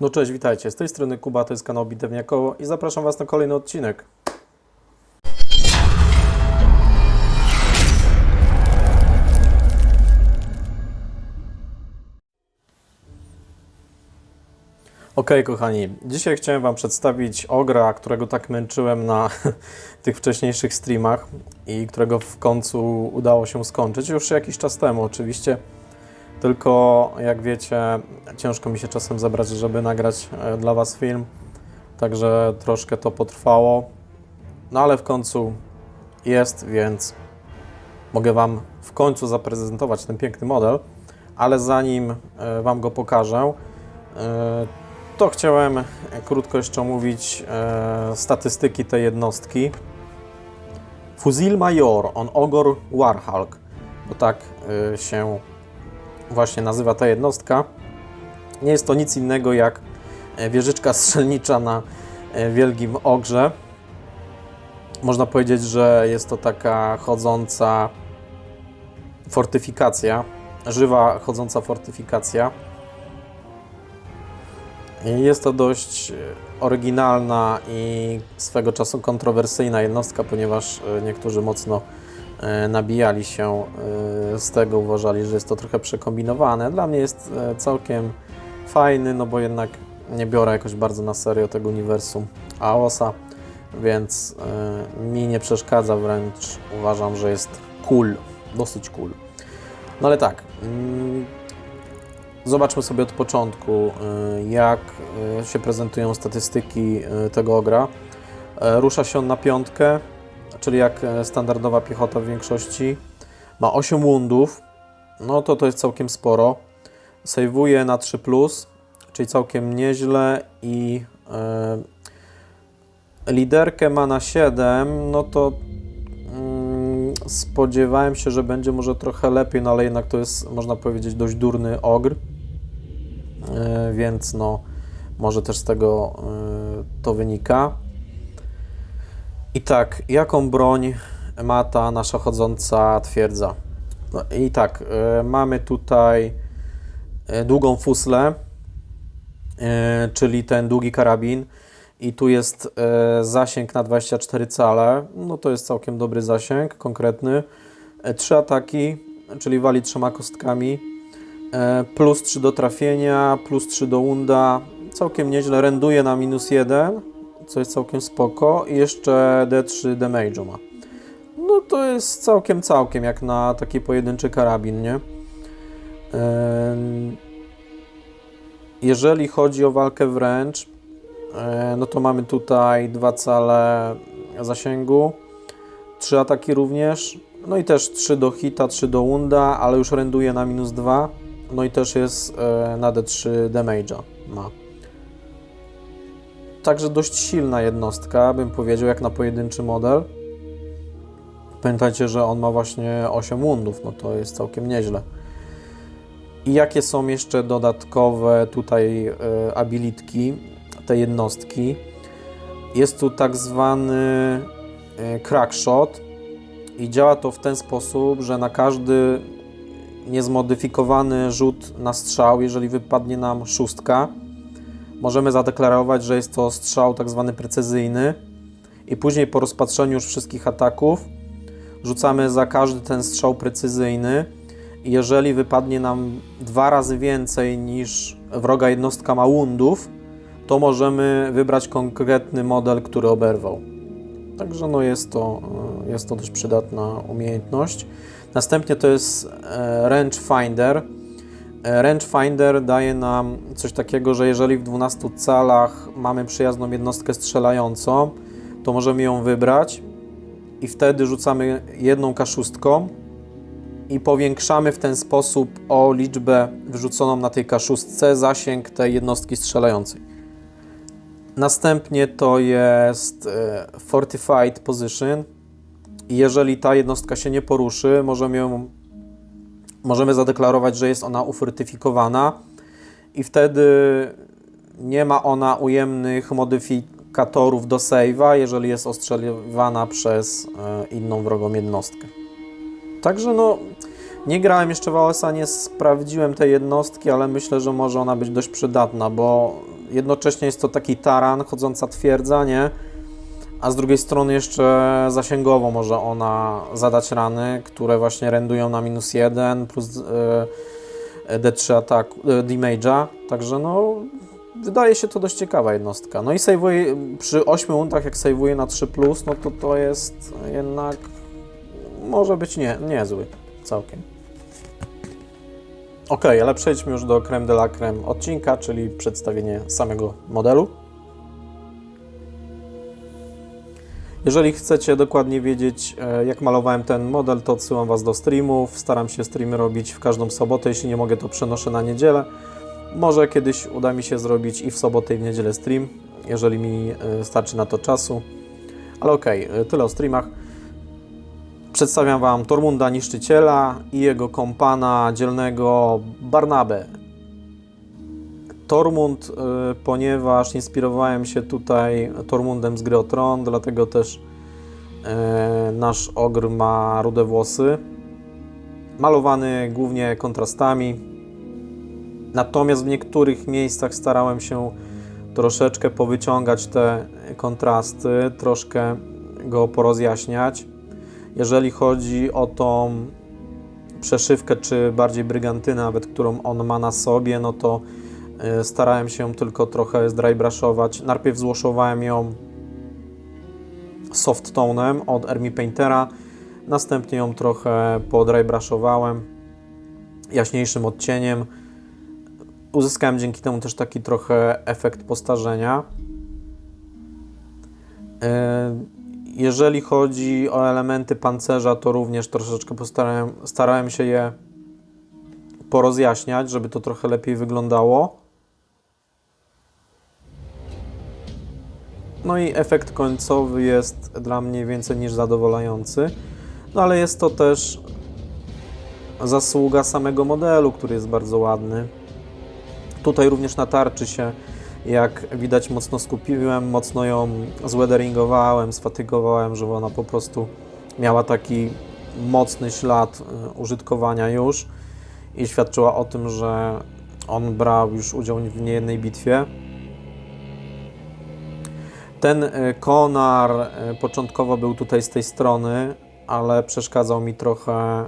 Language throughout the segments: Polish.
No cześć, witajcie. Z tej strony Kuba, to jest kanał Bitewnia Koło i zapraszam Was na kolejny odcinek. Okej, kochani, dzisiaj chciałem Wam przedstawić ogra, którego tak męczyłem na tych wcześniejszych streamach i którego w końcu udało się skończyć już jakiś czas temu, oczywiście. Tylko jak wiecie, ciężko mi się czasem zebrać, żeby nagrać e, dla Was film, także troszkę to potrwało. No ale w końcu jest, więc mogę Wam w końcu zaprezentować ten piękny model. Ale zanim e, Wam go pokażę, e, to chciałem krótko jeszcze omówić statystyki tej jednostki. Fuzil Major on Ogor Warhawk, bo tak się właśnie nazywa ta jednostka. Nie jest to nic innego jak e, wieżyczka strzelnicza na e, wielkim ogrze. Można powiedzieć, że jest to taka chodząca fortyfikacja, żywa chodząca fortyfikacja. Jest to dość e, oryginalna i swego czasu kontrowersyjna jednostka, ponieważ niektórzy mocno nabijali się e, z tego, uważali, że jest to trochę przekombinowane. Dla mnie jest e, całkiem fajny, no bo jednak nie biorę jakoś bardzo na serio tego uniwersum Aosa, więc e, mi nie przeszkadza, wręcz uważam, że jest cool, dosyć cool. No ale tak, mm, Zobaczmy sobie od początku, jak się prezentują statystyki tego ogra. E, Rusza się on na piątkę, czyli jak e, standardowa piechota w większości. Ma 8 wundów, no to to jest całkiem sporo. Sejwuje na 3+, czyli całkiem nieźle i e, liderkę ma na 7, no to mm, spodziewałem się, że będzie może trochę lepiej, no ale jednak to jest, można powiedzieć, dość durny ogr. E, więc no, może też z tego e, to wynika. I tak, jaką broń ma ta nasza chodząca twierdza? No I tak, e, mamy tutaj e, długą fuslę, e, czyli ten długi karabin. I tu jest e, zasięg na 24 cale. No to jest całkiem dobry zasięg, konkretny. E, Trzy ataki, czyli wali trzema kostkami. E, plus 3 do trafienia, plus 3 do unda. Całkiem nieźle. Renduje na minus 1, co jest całkiem spoko. I jeszcze D3 damage'u ma. No to jest całkiem, całkiem jak na taki pojedynczy karabin, nie? Jeżeli chodzi o walkę wręcz, e, no to mamy tutaj dwa cale zasięgu, trzy ataki również, no i też 3 do hita, 3 do unda, ale już renduje na minus 2. No i też jest e, na D3 damage'a ma. Także dość silna jednostka, bym powiedział, jak na pojedynczy model. Pamiętajcie, że on ma właśnie 8 wundów, no to jest całkiem nieźle. I jakie są jeszcze dodatkowe tutaj e, abilitki tej jednostki? Jest tu tak zwany e, crackshot i działa to w ten sposób, że na każdy niezmodyfikowany rzut na strzał, jeżeli wypadnie nam szóstka, możemy zadeklarować, że jest to strzał tak zwany precyzyjny i później po rozpatrzeniu już wszystkich ataków rzucamy za każdy ten strzał precyzyjny i jeżeli wypadnie nam dwa razy więcej niż wroga jednostka ma wundów, to możemy wybrać konkretny model, który oberwał. Także no jest to, e, jest to dość przydatna umiejętność. Następnie to jest e, rangefinder. Rangefinder daje nam coś takiego, że jeżeli w 12 calach mamy przyjazną jednostkę strzelającą, to możemy ją wybrać i wtedy rzucamy jedną kaszustką i powiększamy w ten sposób o liczbę wyrzuconą na tej kaszustce zasięg tej jednostki strzelającej. Następnie to jest e, Fortified Position. Jeżeli ta jednostka się nie poruszy, możemy, ją, możemy zadeklarować, że jest ona ufortyfikowana i wtedy nie ma ona ujemnych modyfikatorów do save'a, jeżeli jest ostrzeliwana przez e, inną wrogą jednostkę. Także no, nie grałem jeszcze w AOS-a, nie sprawdziłem tej jednostki, ale myślę, że może ona być dość przydatna, bo jednocześnie jest to taki taran, chodząca twierdza, nie? A z drugiej strony jeszcze zasięgowo może ona zadać rany, które właśnie rendują na minus 1 plus e, D3 ataku, e, damage'a, także no wydaje się to dość ciekawa jednostka. No i save'uje, przy 8 untach jak save'uje na 3+, no to to jest jednak, może być nie, niezły całkiem. Ok, ale przejdźmy już do creme de la creme odcinka, czyli przedstawienie samego modelu. Jeżeli chcecie dokładnie wiedzieć, e, jak malowałem ten model, to odsyłam Was do streamów. Staram się streamy robić w każdą sobotę. Jeśli nie mogę, to przenoszę na niedzielę. Może kiedyś uda mi się zrobić i w sobotę, i w niedzielę stream, jeżeli mi e, starczy na to czasu. Ale okej, e, tyle o streamach. Przedstawiam Wam Tormunda Niszczyciela i jego kompana dzielnego Barnabę. Tormund, y, ponieważ inspirowałem się tutaj Tormundem z gry o Tron, dlatego też y, nasz ogr ma rude włosy. Malowany głównie kontrastami. Natomiast w niektórych miejscach starałem się troszeczkę powyciągać te kontrasty, troszkę go porozjaśniać. Jeżeli chodzi o tą przeszywkę, czy bardziej brygantynę, nawet którą on ma na sobie, no to starałem się tylko trochę zdrybrushować. Najpierw złoszowałem ją soft tonem od Army Paintera, następnie ją trochę podrybrushowałem jaśniejszym odcieniem. Uzyskałem dzięki temu też taki trochę efekt postarzenia. Y, jeżeli chodzi o elementy pancerza, to również troszeczkę postarałem, starałem się je porozjaśniać, żeby to trochę lepiej wyglądało. No i efekt końcowy jest dla mnie więcej niż zadowalający. No ale jest to też zasługa samego modelu, który jest bardzo ładny. Tutaj również na tarczy się jak widać mocno skupiłem, mocno ją zweatheringowałem, sfatygowałem, żeby ona po prostu miała taki mocny ślad y, użytkowania już i świadczyła o tym, że on brał już udział w niejednej bitwie. Ten y, konar y, początkowo był tutaj z tej strony, ale przeszkadzał mi trochę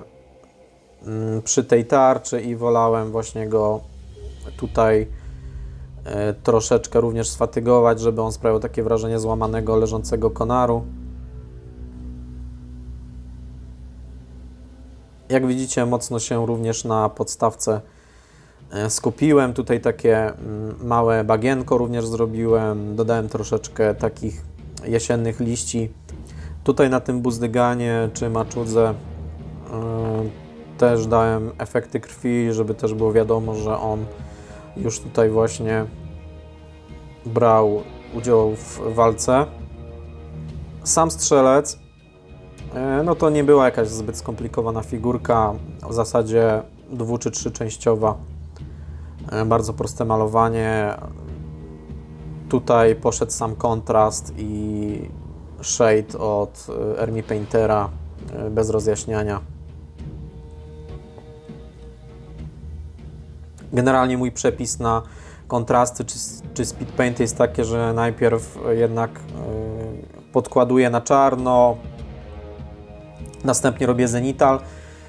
mm, przy tej tarczy i wolałem właśnie go tutaj E, troszeczkę również sfatygować, żeby on sprawiał takie wrażenie złamanego, leżącego konaru. Jak widzicie, mocno się również na podstawce e, skupiłem. Tutaj takie mm, małe bagienko również zrobiłem. Dodałem troszeczkę takich jesiennych liści. Tutaj na tym buzdyganie czy maczudze e, też dałem efekty krwi, żeby też było wiadomo, że on już tutaj właśnie brał udział w walce. Sam strzelec, e, no to nie była jakaś zbyt skomplikowana figurka, w zasadzie dwu czy trzyczęściowa. E, bardzo proste malowanie. Tutaj poszedł sam kontrast i shade od Ermi Paintera e, bez rozjaśniania. Generalnie mój przepis na kontrasty czy, czy speed paint jest takie, że najpierw jednak podkładuję na czarno, następnie robię zenital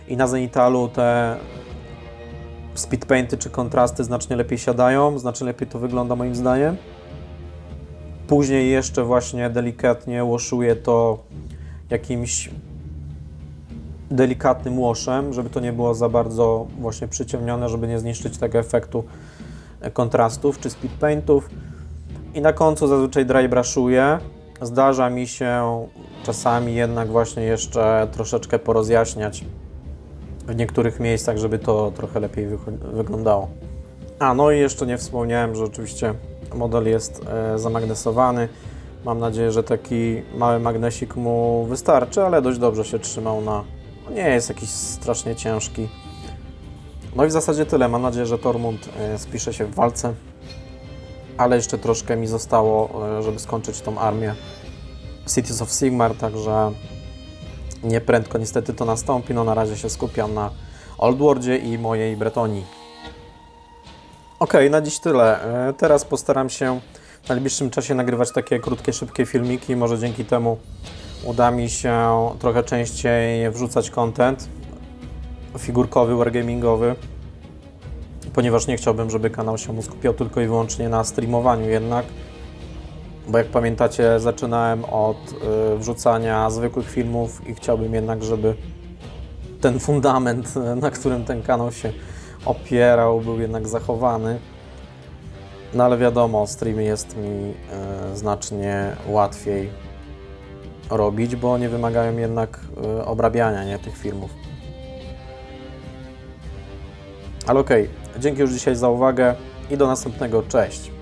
i na zenitalu te speed painty czy kontrasty znacznie lepiej siadają, znacznie lepiej to wygląda moim zdaniem. Później jeszcze właśnie delikatnie łoszuję to jakimś delikatnym łoszem, żeby to nie było za bardzo właśnie przyciemnione, żeby nie zniszczyć tego efektu kontrastów czy speed paintów. I na końcu zazwyczaj dry brushuję. Zdarza mi się czasami jednak właśnie jeszcze troszeczkę porozjaśniać w niektórych miejscach, żeby to trochę lepiej wyglądało. A no i jeszcze nie wspomniałem, że oczywiście model jest e, zamagnesowany. Mam nadzieję, że taki mały magnesik mu wystarczy, ale dość dobrze się trzymał na nie jest jakiś strasznie ciężki. No i w zasadzie tyle. Mam nadzieję, że Tormund e, spisze się w walce. Ale jeszcze troszkę mi zostało, e, żeby skończyć tą armię Cities of Sigmar, także nieprędko niestety to nastąpi. No na razie się skupiam na Old Worldzie i mojej Bretonii. Okej, na dziś tyle. E, Teraz postaram się w najbliższym czasie nagrywać takie krótkie, szybkie filmiki. Może dzięki temu uda mi się trochę częściej wrzucać content figurkowy, wargamingowy, ponieważ nie chciałbym, żeby kanał się skupiał tylko i wyłącznie na streamowaniu jednak. Bo jak pamiętacie, zaczynałem od y, wrzucania zwykłych filmów i chciałbym jednak, żeby ten fundament, y, na którym ten kanał się opierał, był jednak zachowany. No ale wiadomo, streamy jest mi y, znacznie łatwiej robić, bo nie wymagają jednak obrabiania nie, tych filmów. Ale okej, dzięki już dzisiaj za uwagę i do następnego. Cześć!